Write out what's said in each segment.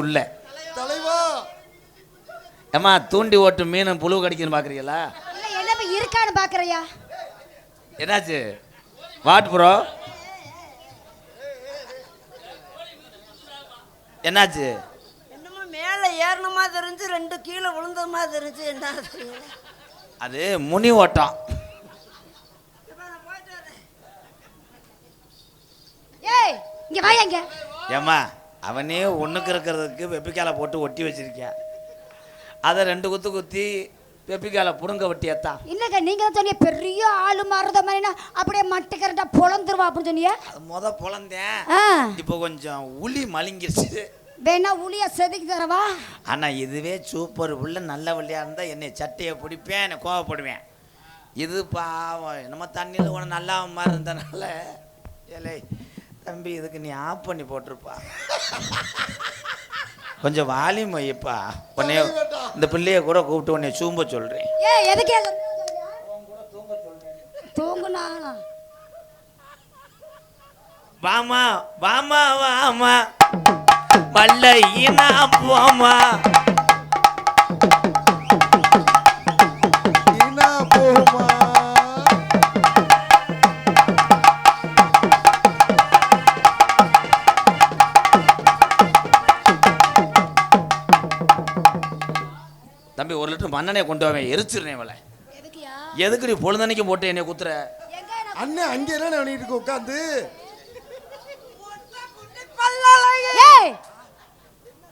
உள்ள. தலைவா. ஏம்மா தூண்டி ஓட்டு மீன் புழு கடிக்குன்னு பார்க்குறீங்களா இல்ல எல்லாமே இருக்கான்னு பாக்குறியா? என்னாச்சு? What bro? என்னாச்சு? என்னமோ மேலே ஏறணுமா தெரிஞ்சு ரெண்டு கீழே விழுந்தமா தெரிஞ்சு என்ன தெரியல அது முனி ஓட்டம். ஏய் இங்க வாயா இங்க. ஏம்மா அவனே ஒன்றுக்கு இருக்கிறதுக்கு வெப்பிக்கால போட்டு ஒட்டி வச்சிருக்கேன் அதை ரெண்டு குத்து குத்தி வெப்பிக்கால புடுங்க வெட்டியத்தான் இல்லங்க நீங்க தான் சொன்னீங்க பெரிய ஆளு மாறுத மாதிரினா அப்படியே மட்டை கரெக்டா பொழந்துருவா அப்படின்னு சொன்னீங்க? அது முத பொழந்தேன் ஆ. இப்போ கொஞ்சம் உளி மலிங்கிருச்சு. வேணா உளிய செதுக்கி தரவா? ஆனால் இதுவே சூப்பர் உள்ள நல்ல வழியாக இருந்தால் என்னை சட்டையை பிடிப்பேன் என்னை கோவப்படுவேன். இது பாவம் என்னமோ தண்ணியில் உன நல்லா மாதிரி இருந்தனால ஏலே தம்பி இதுக்கு நீ ஆஃப் பண்ணி போட்டிருப்பா. கொஞ்சம் வாலியம் வைப்பா உன்னைய இந்த பிள்ளைய கூட கூப்பிட்டு உன்னை சூம்ப சொல்கிறேன் ஏய் எதுக்கு தூங்குனா வாமா வாமா வாமா. வல்லையினா போமா. தம்பி ஒரு லிட்டர் மண்ணெண்ணெய் கொண்டு வாங்க எரிச்சிருந்தேன் இவளை. எதுக்குயா எதுக்கு நீ பொழுதன்னைக்கு போட்டு என்னை குத்துற? அண்ணன் அங்கே என்ன பண்ணிட்டு இருக்க உட்காந்து ஏய்!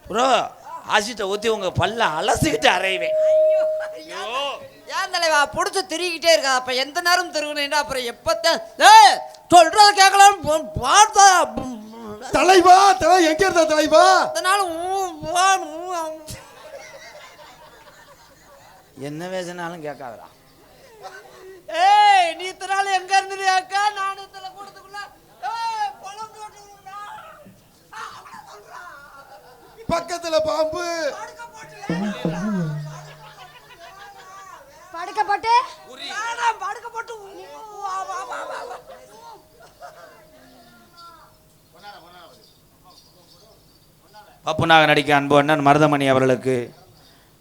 ப்ரோ ஆசிட்ட ஊற்றி உங்கள் பல்ல அலசிக்கிட்டு அரைவேன். ஏன் தலைவா பிடிச்சி திருகிட்டே இருக்கா. அப்ப எந்த நேரம் திருகணும்னா அப்புறம் எப்பத்தான்? சொல்றது பார்த்தா தலைவா தலை எங்க இருந்தா தலைவா? அதனால. என்ன பேசினாலும் கேட்காதடா ஏய் நீ இத்தனால எங்க இருந்துறியாக்கா நான் இத்தனை கூட்டத்துக்குள்ள ஏய் பொழந்து விட்டுருந்தா. ஆ, அவனை சொல்றா. பக்கத்துல பாம்பு படுக்க போட்டுல. படுக்க போட்டு படுக்க போட்டு. பப்புனாக நடிக்க அன்பு அண்ணன் மருதமணி அவர்களுக்கு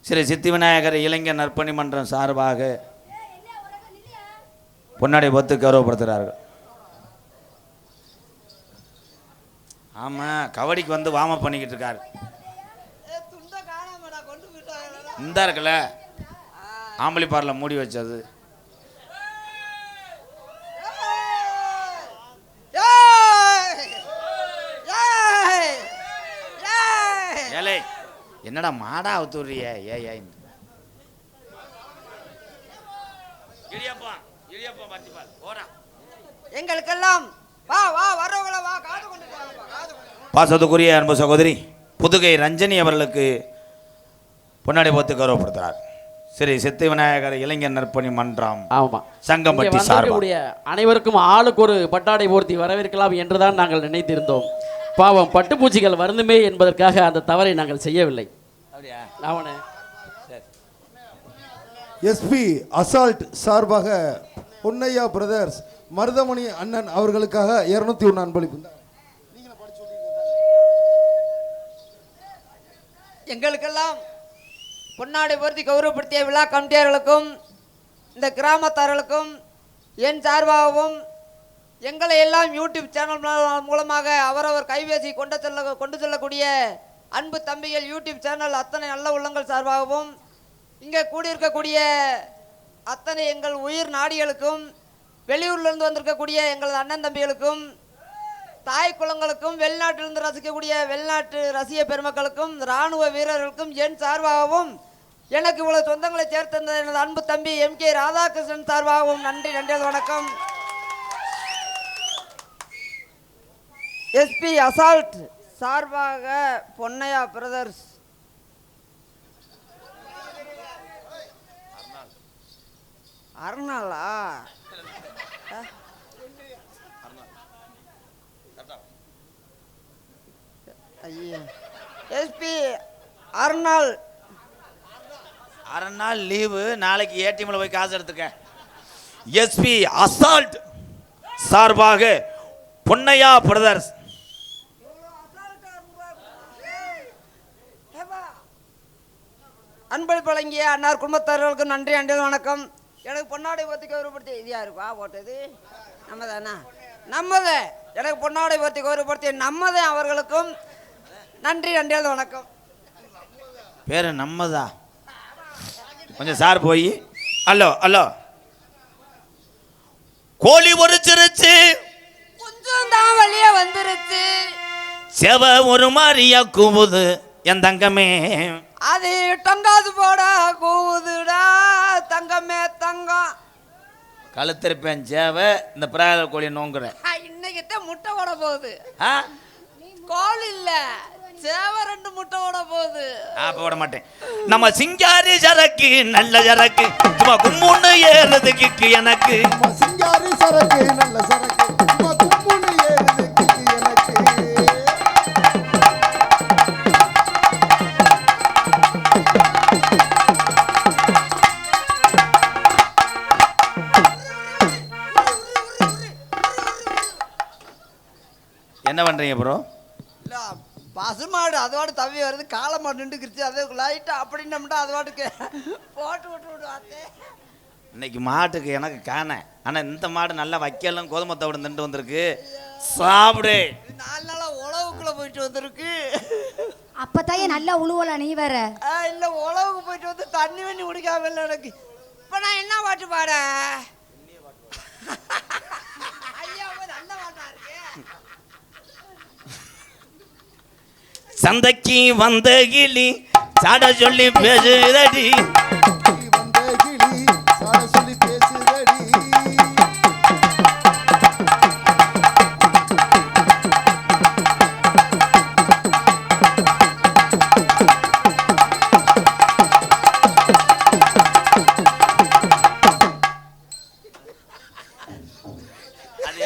ஸ்ரீ சித்தி விநாயகர் இளைஞர் நற்பணி மன்றம் சார்பாக பொன்னாடை பத்து கௌரவப்படுத்துகிறார்கள். ஆமாம் கபடிக்கு வந்து வார்ம் அப் பண்ணிக்கிட்டு இருக்காரு? இந்த இருக்குல்ல? ஆம்பளி பார்ல மூடி வச்சது ஏய்! ஏய்! ஏய்! ஏலே என்னடா மாடா அவுத்துறிய ஏ ஏ இடியப்பா இடியப்பா பத்திப்பா ஓடா எங்களுக்கெல்லாம் வா வா வர்றவங்கள வா காது கொண்டு. பாசத்துக்குரிய அன்பு சகோதரி புதுகை ரஞ்சனி அவர்களுக்கு பொன்னாடை போத்து கௌரவப்படுத்துகிறார். ஸ்ரீ சித்தி விநாயகர் இளைஞர் நற்பணி மன்றம் ஆமா. சங்கம்பட்டி வந்திருக்கக்கூடிய அனைவருக்கும் ஆளுக்கு ஒரு பட்டாடை போர்த்தி வரவேற்கலாம் என்றுதான் நாங்கள் நினைத்திருந்தோம். பாவம் பட்டுப்பூச்சிகள் வருந்துமே என்பதற்காக அந்த தவறை நாங்கள் செய்யவில்லை. அப்படியா? அவனே எஸ்பி அசால்ட் சார்பாக பொன்னையா பிரதர்ஸ் மருதமணி அண்ணன் அவர்களுக்காக இருநூத்தி ஒன்று அன்பளிப்பு. எங்களுக்கெல்லாம் பொன்னாடை பொருத்தி கௌரவப்படுத்திய விழா கமிட்டியார்களுக்கும் இந்த கிராமத்தார்களுக்கும் என் சார்பாகவும் எங்களை எல்லாம் யூடியூப் சேனல் மூலமாக அவரவர் கைபேசி கொண்டு செல்ல கொண்டு செல்லக்கூடிய அன்பு தம்பிகள் யூடியூப் சேனல் அத்தனை நல்ல உள்ளங்கள் சார்பாகவும் இங்கே கூடியிருக்கக்கூடிய அத்தனை எங்கள் உயிர் நாடிகளுக்கும் வெளியூர்லேருந்து வந்திருக்கக்கூடிய எங்களது அண்ணன் தம்பிகளுக்கும் தாய் குளங்களுக்கும் வெளிநாட்டிலிருந்து ரசிக்கக்கூடிய வெளிநாட்டு ரசிக பெருமக்களுக்கும் இராணுவ வீரர்களுக்கும் என் சார்பாகவும் எனக்கு இவ்வளவு சொந்தங்களை சேர்த்திருந்த எனது அன்பு தம்பி எம் கே ராதாகிருஷ்ணன் சார்பாகவும் நன்றி நன்றி வணக்கம். எஸ்பி அசால்ட் சார்பாக பொன்னையா பிரதர்ஸ். அருணாளா ஐயா. எஸ்பி அருணாள் அரை நாள் லீவு நாளைக்கு ஏடிஎம்ல போய் காசு எடுத்துக்க. எஸ்பி அசால்ட் சார்பாக பொன்னையா பிரதர்ஸ். அன்பளிப்பு வழங்கிய அன்னார் குடும்பத்தார்களுக்கு நன்றி அண்டில் வணக்கம். எனக்கு பொன்னாடை பற்றி கௌரவப்படுத்தி இது யாருப்பா? போட்டது? நம்ம தானா நம்மதே. எனக்கு பொன்னாடை பற்றி கௌரவப்படுத்திய நம்மதே அவர்களுக்கும் நன்றி அண்டில் வணக்கம். பேர் நம்மதா? கொஞ்சம் சார் போய். Hello hello. கோழி பொறிச்சிருச்சு கொஞ்சம் தான் வெளியே வந்துருச்சு. செவ ஒரு மாதிரியா கூவுது என் தங்கமே அது டங்காது போட கூவுதுடா. தங்கமே தங்கம். கழுத்திருப்பேன் சேவ இந்த பிராய கோழியை நோங்குறேன். ஆ, இன்னைக்கு தான் முட்டை போட போகுது. ஆ? கோல் இல்ல சேவ ரெண்டு முட்டை போட போகுது. ஆ, போட மாட்டேன். நம்ம சிங்காரி சரக்கு நல்ல சரக்கு. சும்மா கும்முன்னு ஏறுது கிக்கு எனக்கு. சிங்காரி சரக்கு நல்ல சரக்கு. என்ன பண்றீங்க ப்ரோ இல்ல பசுமாடு அதோட தவி வருது காளை மாடு நின்றுக்கிருச்சு அது லைட்டா அப்படின்னம்டா அது பாட்டுக்கு போட்டு விட்டு விடுவாத்தே இன்னைக்கு மாட்டுக்கு எனக்கு காண. ஆனா இந்த மாடு நல்லா வைக்கலாம் கோதுமை தவிடு நின்று வந்திருக்கு. சாப்பிடு. இது நாலு நாளா உழவுக்குள்ள போயிட்டு வந்திருக்கு. அப்பத்தாயே நல்லா உழுவலாம் நீ வேற? இல்ல உழவுக்கு போயிட்டு வந்து தண்ணி வண்ணி குடிக்காம இல்லை எனக்கு. இப்ப நான் என்ன பாட்டு பாட ஐயா அப்ப நல்ல பாட்டா இருக்கு சந்தைக்கு வந்த கிளி சாட சொல்லி பேசுதடி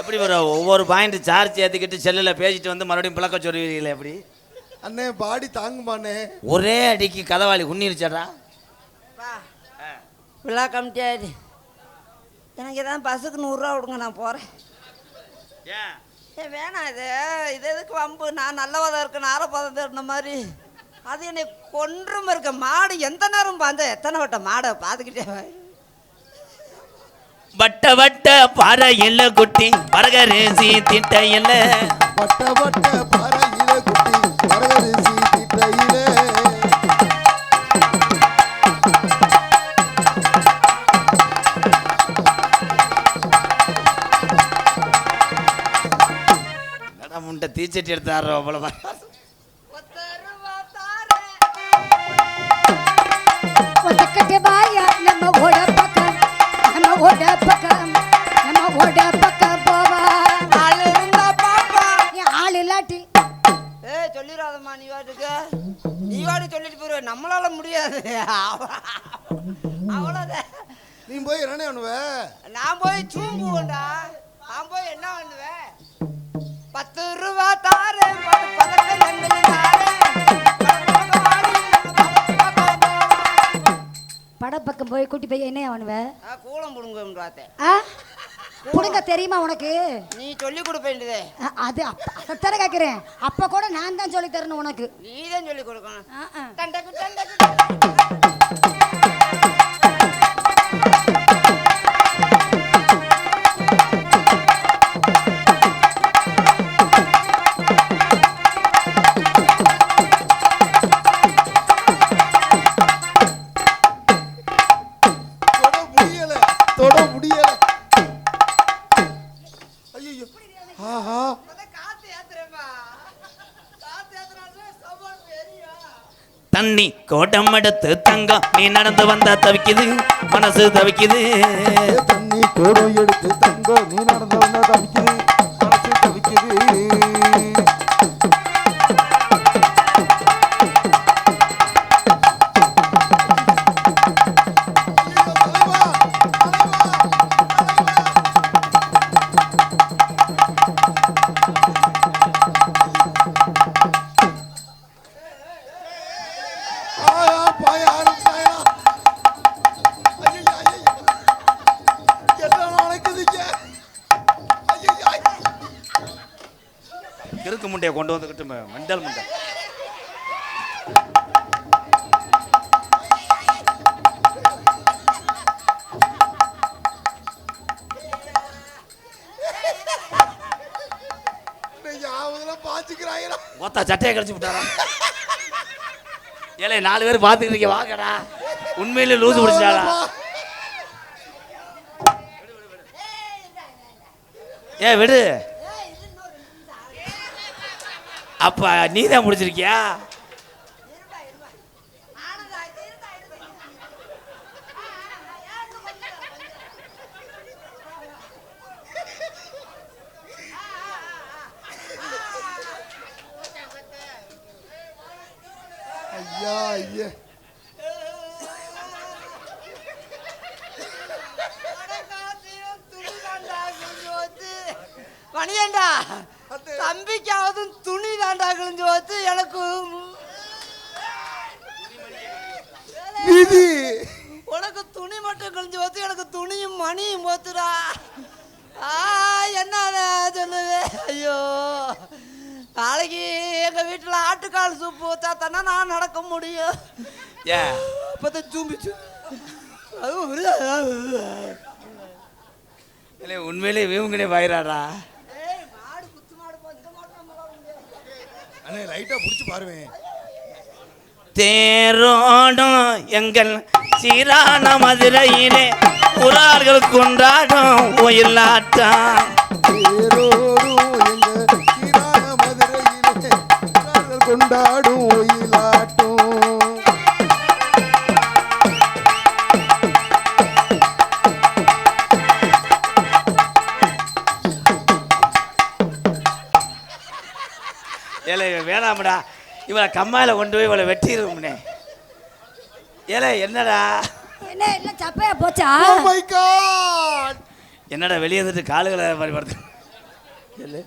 எப்படி வரும் ஒவ்வொரு பாயிண்ட் சார்ஜ் ஏற்றிக்கிட்டு செல்லில் பேசிட்டு வந்து மறுபடியும் பிளக்க சொல்லுவீங்களே எப்படி? அண்ணே பாடி தாங்குமாண்ணே. ஒரே அடிக்கு கதவாளி உன்னிருச்சடா? வா. விழா கமிட்டியாரு எனக்கு ஏதாவது பஸ்ஸுக்கு நூறுரூவா கொடுங்க நான் போகிறேன் ஏ வேணாம் இது. இது எதுக்கு வம்பு? நான் நல்லவதா இருக்கேன் ஆரப்பதம் இருந்த மாதிரி. அது என்னை கொன்றும் இருக்க. மாடு எந்த நேரம் பார்த்த எத்தனை வட்ட மாடை பார்த்துக்கிட்டே. வட்ட வட்ட பாறையில் குட்டி பரகரேசி திட்டையில். வட்ட வட்ட பாறையில தீச்சட்டி எடுத்தாரோ அவ்வளோ ஒத்தக்கட்டு வாயா நம்ம ஓட பக்கம் நம்ம ஓட பக்கம் நம்ம ஓட பக்கம் போவா. ஆள் இருந்தா பாப்பா. என் ஆள் இல்லாட்டி. ஏய் சொல்லிடாதம்மா நீ வாட்டுக்கு. நீ வாடி சொல்லிட்டு போயிருவ. நம்மளால முடியாது. அவ்வளோதான் நீ போய் என்ன பண்ணுவ? நான் போய் தூங்குவேன்டா நான் போய் என்ன பண்ணுவேன் பத்து ரூபா பக்கம் போவா. படப்பக்கம் போய் கூட்டி போய் என்ன அவனுவ? கூலம் ஆ? புடுங்க தெரியுமா உனக்கு? நீ சொல்லி கொடுப்பேன்டுதே அ- அது அப்ப அதைத்தானே கேட்குறேன் அப்போ கூட நான் தான் சொல்லி தரணும் உனக்கு. நீ தான் சொல்லி கொடுக்கணும் கோட்டம் எடுத்து தங்கம். நீ நடந்து வந்தா தவிக்குது மனசு தவிக்குது. தண்ணி கோடம் எடுத்து தங்கம். நீ நடந்து வந்தா தவிக்குது. மண்டையை கொண்டு வந்துக்கிட்டு மண்டல் மண்டல் மொத்த சட்டையை கழிச்சு விட்டாரா? ஏழை நாலு பேர் பார்த்துக்கிட்டு வாங்கடா. உண்மையிலே லூசு பிடிச்சாடா ஏ விடு. அப்ப நீ தான் முடிச்சிருக்கியா ஐயா ஐயா மணியண்டா தம்பிக்காவது துணி தாண்டா கிழிஞ்சு வச்சு எனக்கு விதி உனக்கு துணி மட்டும் கிழிஞ்சு வச்சு எனக்கு துணியும் மணியும் போத்துடா ஆ என்ன சொல்லுது ஐயோ நாளைக்கு எங்க வீட்டுல ஆட்டுக்கால் சூப்பு வச்சா தானே நான் நடக்க முடியும். ஏ அப்பதான் சூம்பிச்சு அதுவும் இல்லை உண்மையிலே விட முடியாது. அண்ணே லைட்டா புடிச்சு பாருவேன் தேரோடும் எங்கள் சீரான மதுரையிலே உறார்கள் கொண்டாடும் ஒயிலாட்டம் வேணாம்டா. இவளை கம்மாயில் கொண்டு போய் இவளை வெட்டிடுவோம்னே ஏலே என்னடா? என்ன எல்லாம் சப்பையா போச்சா? Oh my God! என்னடா வெளியே வந்துட்டு காலுகளை மாதிரி படுத்து ஏலே.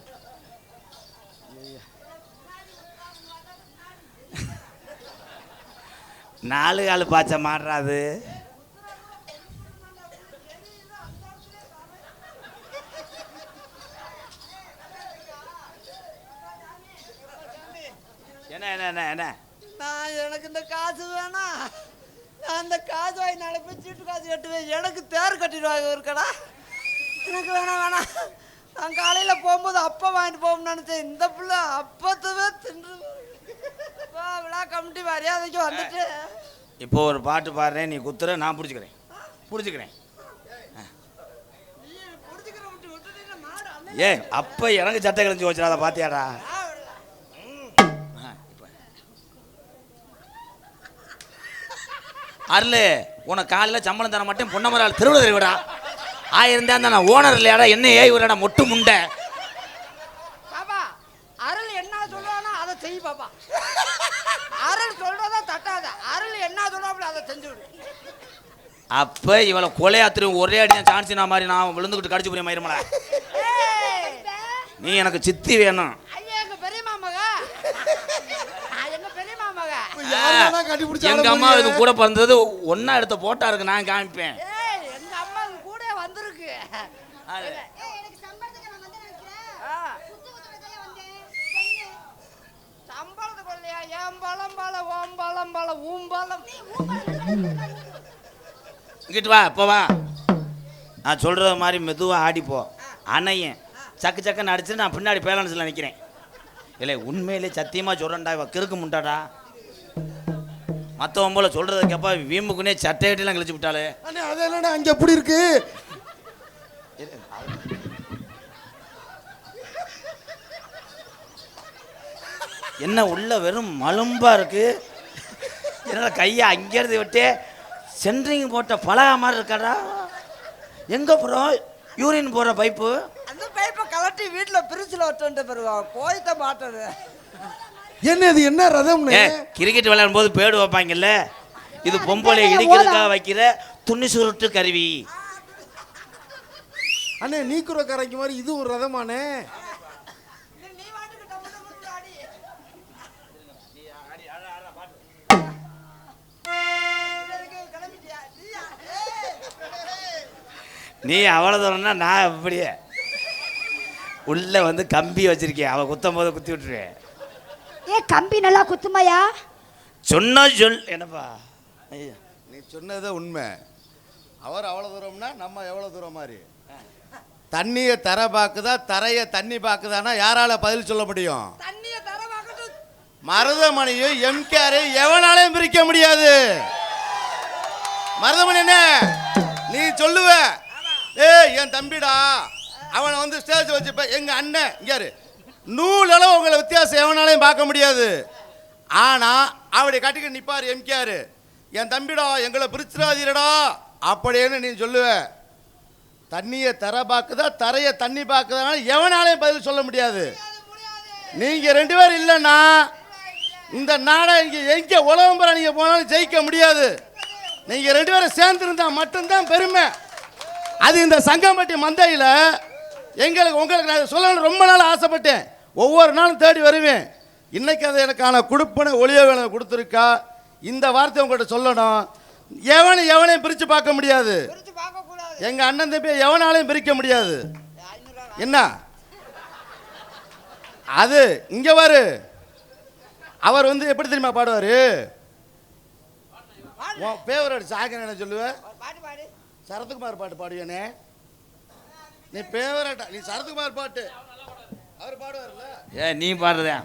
நாலு காலு பாய்ச்ச மாடுறாது என்ன என்ன என்ன என்ன? நான் எனக்கு இந்த காசு வேணாம் நான் இந்த காசு வாங்கி நாளை போய் சீட்டு காசு கட்டுவேன். எனக்கு தேர் கட்டிடுவாங்க இருக்கடா எனக்கு வேணாம் வேணாம் நான் காலையில் போகும்போது அப்பா வாங்கிட்டு போகணும்னு நினச்சேன். இந்த பிள்ளை அப்பத்துவே தின்று. விழா கமிட்டி மரியாதைக்கு வந்துட்டு. இப்போ ஒரு பாட்டு பாடுறேன். நீ குத்துற நான் பிடிச்சிக்கிறேன். பிடிச்சிக்கிறேன். ஏ அப்ப எனக்கு சட்டை கிழிஞ்சு வச்சிடாத பாத்தியாடா அருளு உனக்கு காலையில் சம்பளம் தர மாட்டேன் பொன்னமரால் திருவிழா தெரிவிடா. ஆயிரம் தான் நான் ஓனர் இல்லையாடா என்ன ஏய் விடா மொட்டு முண்டை. பாப்பா அருள் என்ன சொல்லுவானோ அதை செய் பாப்பா. அருள் சொல்றதா தட்டாத. அருள் என்ன சொல்றாப்புல அதை செஞ்சு விடு அப்ப இவளை கொலையாத்திரும் ஒரே அடி சான்ஸ் நான் மாதிரி நான் விழுந்துக்கிட்டு கடிச்சு போய் மயிருமல நீ எனக்கு சித்தி வேணும் ஐயா எங்க பெரியம்மா மக நான் எங்க பெரியம்மா மக யார் வேணா கண்டுபிடிச்சு எங்க அம்மா? இது கூட பிறந்தது ஒன்னா எடுத்த போட்டா இருக்கு நான் காமிப்பேன். ஏய் எங்க அம்மா கூட வந்திருக்கு. இங்கிட்டு வா இப்போ வா. நான் சொல்கிற மாதிரி மெதுவாக ஆடிப்போ அணையன் சக்கு சக்குன்னு அடிச்சு நான் பின்னாடி பேலன்ஸில் நிற்கிறேன் இல்லை உண்மையிலே சத்தியமாக சொல்கிறேன்டா இவ கிறுக்கு முட்டாடா மற்றவன் போல சொல்கிறதுக்கப்பா வீம்புக்குனே சட்டை கட்டிலாம் கிழிச்சு விட்டாளே. அண்ணே அது என்னடா அங்க எப்படி இருக்கு? என்ன உள்ள வெறும் மலும்பா இருக்கு? என்னடா கையை அங்கேருந்து விட்டு சென்ட்ரிங் போட்ட பலகா மாதிரி இருக்காடா? எங்கே போகிறோம் யூரின் போகிற பைப்பு. அந்த பைப்பை கலட்டி வீட்டுல பிரிச்சுல வச்சுட்டு பெறுவா போய்த்த மாட்டது என்ன இது என்ன ரதம்னு? ஏ கிரிக்கெட் விளையாடும் போது பேடு வைப்பாங்கல்ல? இது பொம்பளை இடிக்கிறதுக்காக வைக்கிற துணி சுருட்டு கருவி. அண்ணே நீக்குற கரைக்கு மாதிரி இது ஒரு ரதமானே நீ அவ்வளோ தூரம்னா நான் அப்படியே உள்ள வந்து கம்பி வச்சிருக்கேன். அவ குத்தும் போது குத்தி விட்டுருவேன். ஏ கம்பி நல்லா குத்துமையா? சொன்னா சொல். என்னப்பா? ஐயா நீ சொன்னது உண்மை. அவர் அவ்வளோ தூரம்னா நம்ம எவ்வளோ தூரம் மாதிரி? தண்ணியை தர பாக்குதா தரைய தண்ணி பாக்குதானா யாரால பதில் சொல்ல முடியும்? மருதமணியும் எம்கேரையும் எவனாலையும் பிரிக்க முடியாது. மருதமணி என்ன? நீ சொல்லுவ. ஏய் என் தம்பிடா. அவனை வந்து ஸ்டேஜ் வச்சுப்ப எங்க அண்ணன் இங்க நூலளவு உங்களை வித்தியாசம் எவனாலையும் பார்க்க முடியாது. ஆனால் அப்படி கட்டிக்கிட்டு நிற்பார் எம்கேஆர். என் தம்பிடா எங்களை பிரிச்சிடாதீரடா அப்படின்னு நீ சொல்லுவ. தண்ணியை தர பார்க்குதா தரைய தண்ணி பார்க்குதான்னு எவனாலையும் பதில் சொல்ல முடியாது. நீங்கள் ரெண்டு பேரும் இல்லைன்னா இந்த நாடை இங்கே எங்கே உலகம் பெற நீங்கள் போனாலும் ஜெயிக்க முடியாது. நீங்கள் ரெண்டு பேரும் சேர்ந்துருந்தா மட்டும்தான் பெருமை. அது இந்த சங்கம்பட்டி மந்தையில் எங்களுக்கு உங்களுக்கு நான் சொல்லணும்னு ரொம்ப நாள் ஆசைப்பட்டேன். ஒவ்வொரு நாளும் தேடி வருவேன். இன்னைக்கு அது எனக்கான கொடுப்பனை ஒளியவேளை கொடுத்துருக்கா? இந்த வார்த்தை உங்கள்கிட்ட சொல்லணும். எவனை எவனையும் பிரித்து பார்க்க முடியாது. பிரிச்சு பார்க்க கூடாது. எங்க அண்ணன் தம்பி எவனாலையும் பிரிக்க முடியாது. என்ன? அது இங்க பாரு. அவர் வந்து எப்படி தெரியுமா பாடுவாரு? உன் ஃபேவரட் சாகன் என்ன சொல்லுவ? பாட்டு பாடு சரத்குமார் பாட்டு பாடுவேனே நீ ஃபேவரட் நீ சரத்குமார் பாட்டு. ஏ நீ பாடுறதே.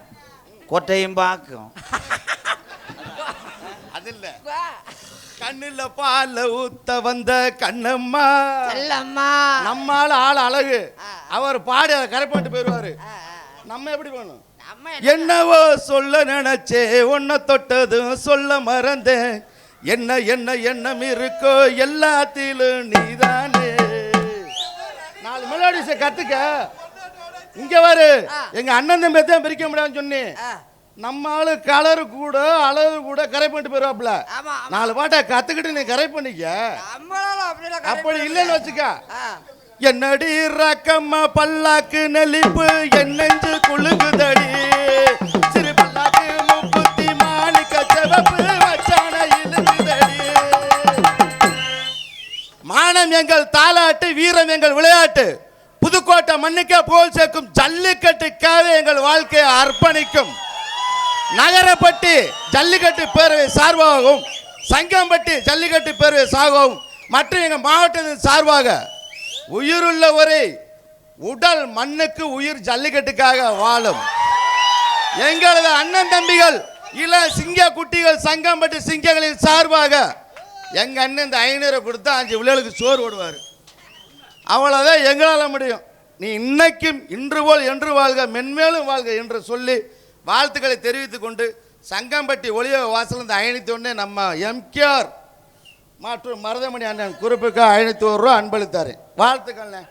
கொட்டையும் பார்க்கும். அது இல்ல. வா. கண்ணுல பால்ல ஊத்த வந்த கண்ணம்மா. செல்லம்மா. நம்மால ஆள் அழகு. அவர் பாடி அதை கரெக்ட் பண்ணிட்டு போயிடுவாரு. நம்ம எப்படி பண்ணணும் நம்ம என்னவோ சொல்ல நினைச்சே உன்னை தொட்டதும் சொல்ல மறந்தேன். என்ன என்ன எண்ணம் இருக்கோ எல்லாத்திலும் நீதானே. நாலு மெலோடிஸை கத்துக்க. இங்க வரு. எங்க அண்ணன் தம்பி தான் பிரிக்க முடியாதுன்னு சொன்னேன் ஆ, நம்ம ஆளு கலர் கூட அளவு கூட கரை பண்ணிட்டு போயிருவாப்ல. நாலு பாட்டை கத்துக்கிட்டு நீ கரை பண்ணிக்க. அப்படி இல்லைன்னு வச்சுக்க. என்னடி ரக்கம்மா பல்லாக்கு நெளிப்பு என் நெஞ்சு குலுங்குதடி. சிறு பல்லாக்கு முப்புத்தி மாணிக்க சிவப்பு வச்சான இழுங்குதடி மானம் எங்கள் தாலாட்டு வீரம் எங்கள் விளையாட்டு. புதுக்கோட்டை மண்ணுக்கே புகழ் சேர்க்கும் ஜல்லிக்கட்டுக்காக எங்கள் வாழ்க்கையை அர்ப்பணிக்கும். நகரப்பட்டி ஜல்லிக்கட்டு பேரவை சார்பாகவும் சங்கம்பட்டி ஜல்லிக்கட்டு பேரவை சார்பாகவும் மற்றும் எங்கள் மாவட்டத்தின் சார்பாக உயிருள்ள ஒரே உடல் மண்ணுக்கு உயிர் ஜல்லிக்கட்டுக்காக வாழும். எங்களது அண்ணன் தம்பிகள் இள சிங்க குட்டிகள் சங்கம்பட்டு சிங்கங்களின் சார்பாக எங்க அண்ணன் இந்த ஐநூறு கொடுத்தா அஞ்சு பிள்ளைகளுக்கு சோறு ஓடுவார் அவ்வளோதான் எங்களால் முடியும். நீ இன்னைக்கும் இன்று போல் என்று வாழ்க மென்மேலும் வாழ்க என்று சொல்லி வாழ்த்துக்களை தெரிவித்துக் கொண்டு சங்கம்பட்டி ஒளிய வாசல் இந்த ஒன்று நம்ம எம்கேஆர் மற்றும் மருதமணி அண்ணன் குறிப்புக்கு ஐநூற்றி ஒரு ரூபா அன்பளித்தாரு. வாழ்த்துக்கள்ண்ணே.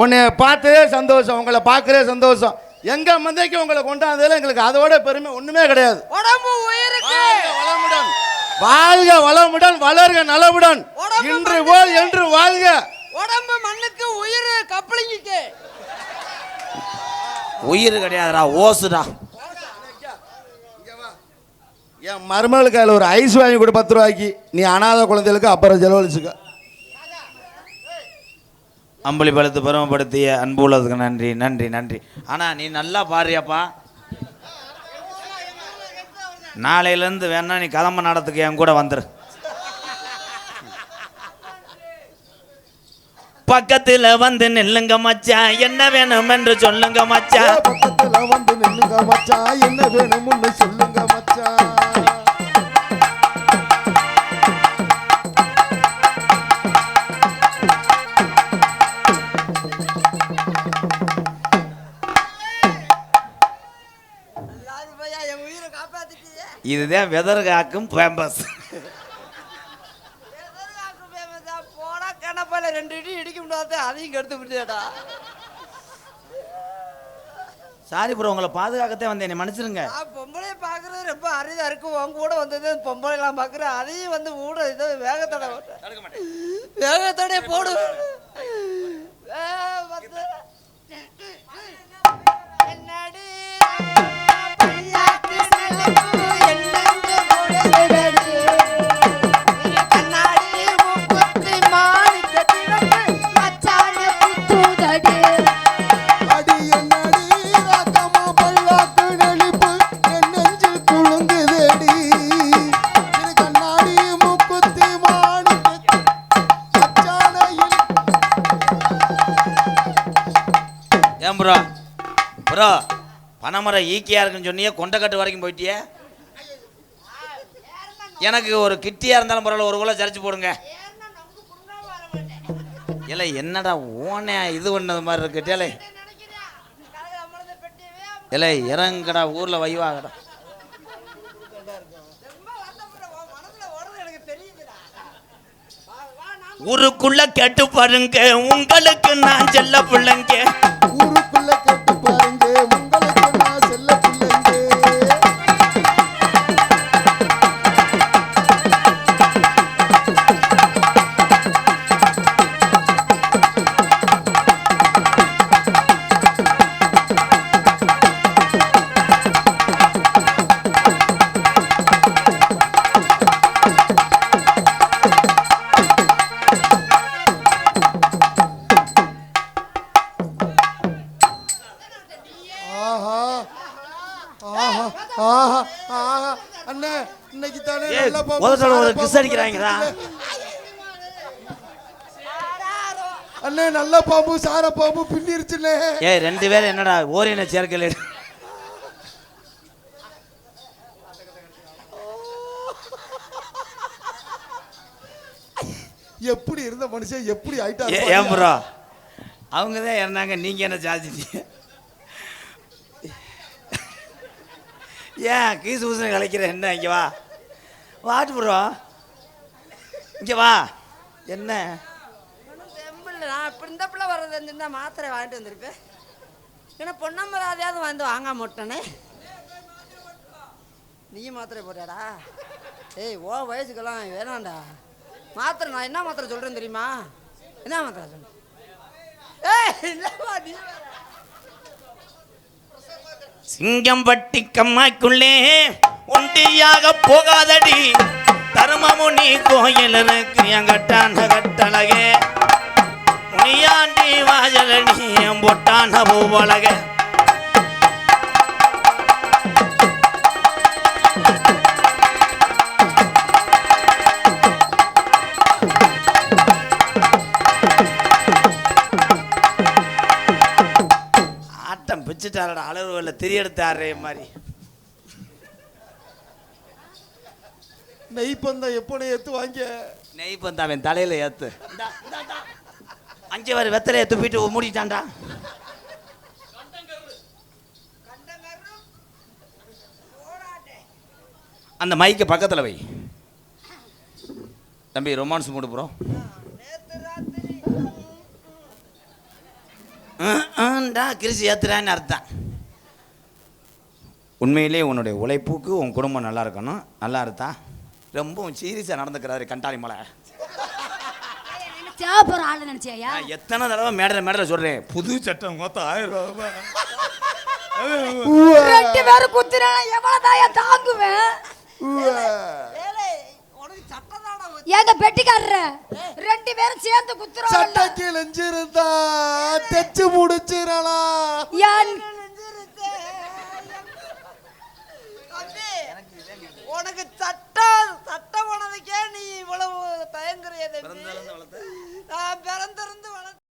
உன்னை பார்த்ததே சந்தோஷம் உங்களை பார்க்கறதே சந்தோஷம். எங்க மந்தைக்கு உங்களை கொண்டாந்ததில் எங்களுக்கு அதோட பெருமை ஒண்ணுமே கிடையாது. வளமுடன். வாழ்க வளமுடன் வளர்க நலமுடன். இன்று போல் என்று வாழ்க. உடம்பு மண்ணுக்கு உயிர் கப்பலிங்கிக்கு உயிர் கிடையாதுடா ஓசுடா. என் மருமகளுக்கு அதில் ஒரு ஐஸ் வாங்கி கொடு பத்து ரூபாய்க்கு. நீ அனாதை குழந்தைகளுக்கு அப்புறம் செலவழிச்சுக்க. அம்பளி பழுத்து பெருமைப்படுத்திய அன்பு உள்ளதுக்கு நன்றி நன்றி நன்றி. ஆனால் நீ நல்லா பாடுறியாப்பா. நாளையிலேருந்து வேணா நீ கதம்ப நடத்துக்கு என் கூட வந்துரு. பக்கத்துல வந்து நில்லுங்க மச்சான் என்ன வேணும் என்று சொல்லுங்க மச்சான் பக்கத்துல வந்து நில்லுங்க மச்சான் என்ன வேணும்னு சொல்லுங்க மச்சான் எல்லாரும் பையா என் உயிரை காப்பாத்திட்டீங்க. இதுதான் வெதர் காக்கும் பேம்பஸ் எதற்காக பேமஸா? போடா கணப்பால ரெண்டு முடியாது அதையும் கெடுத்து விட்டியாடா சாரி ப்ரோ உங்களை பாதுகாக்கத்தான் வந்தேன் என்னை மன்னிச்சிருங்க. பொம்பளை பார்க்கறது ரொம்ப அரிதா இருக்கு. உங்க கூட வந்தது பொம்பளை எல்லாம் பார்க்குறேன் அதையும் வந்து ஊட இது வேகத்தடை வேகத்தடை போடு. பனைமரம் ஈக்கியா இருக்குன்னு சொன்னியே கொண்டக்கட்டு வரைக்கும் போயிட்டியே? எனக்கு ஒரு கிட்டியாக இருந்தாலும் பரவாயில்ல ஒரு கூட சரிச்சு போடுங்க. இல்லை என்னடா ஓனே இது பண்ணது மாதிரி இருக்கு டேலே. இல்லை இறங்கடா ஊரில் வைவாகடா. ஊருக்குள்ள கேட்டு பாருங்க உங்களுக்கு நான் செல்ல பிள்ளைங்க. அண்ணே நல்ல பாம்பு சார பாம்பு பின்னிருச்சுண்ணே. ஏய் ரெண்டு பேரும் என்னடா ஓரின சேர்க்கல எப்படி இருந்த மனுஷன் எப்படி ஆயிட்டா ஏ ஏன் ப்ரோ அவங்க தான் இறந்தாங்க நீங்கள் என்ன சாதிச்சிட்டீங்க ஏன் கீசு ஊசுன கலைக்கிற என்ன இங்கே வா? வாட்டு ப்ரோ இங்கே வா. என்ன? இப்படி இந்த பிள்ளை வர்றது இருந்திருந்தா மாத்திரை வாங்கிட்டு வந்திருப்பேன். ஏன்னா பொன்னம்பராதையாவது வந்து வாங்காம விட்டனே நீ மாத்திரை போட்டியாடா ஏய் ஓ வயசுக்கெல்லாம் வேணாம்டா. மாத்திரை நான் என்ன மாத்திரை சொல்கிறேன் தெரியுமா? என்ன மாத்திரை சொல்ல ஏய் இல்லைப்பா நீ வேற. சிங்கம்பட்டி கம்மாய்க்குள்ளே ஒண்டியாக போகாதடி. தருமமுனி கோயில் இருக்கு எங்கட்டான கட்டழகே முனியாண்டி வாசலடி பொட்டான பூவழக ஆட்டம் பிச்சுட்டாரடா அளவுகளில் திரியெடுத்தாரே மாதிரி. நெய் பந்தம் எப்போ ஏத்து வாங்க. நெய் பந்து அவன் தலையில ஏத்து. அஞ்சு வரை வெத்தலையை துப்பிட்டு மூடிட்டான்டா. அந்த மைக்கை பக்கத்தில் வை. தம்பி ரொமான்ஸ் மூடு ப்ரோ. டா கிரிசி ஏத்துறான்னு அர்த்தம். உண்மையிலே உன்னுடைய உழைப்புக்கு உன் குடும்பம் நல்லா இருக்கணும். நல்லா இருந்தா ரொம்ப சீரியஸாக நடந்துக்கிறாரு கண்டாளி மலை. தேவைப்படுற ஆள் நினைச்சியா? நான் எத்தனை தடவை மேடல மேடல சொல்றேன் புது சட்டம் மொத்தம் ஆயிரம் ரூபாய் ரெண்டு பேரும் குத்துறா எவ்வளவு தாங்குவேன்? தானே ஏங்க பெட்டிக்காரர்? ரெண்டு பேரும் சேர்ந்து குத்துறோம் சட்டை கிழிஞ்சிருந்தா தைச்சு முடிச்சிடலாம். என் சட்டம் சட்டம் போனதுக்கே நீ இவ்வளவு தயங்குறிய நான் பிறந்திருந்து வளர்த்து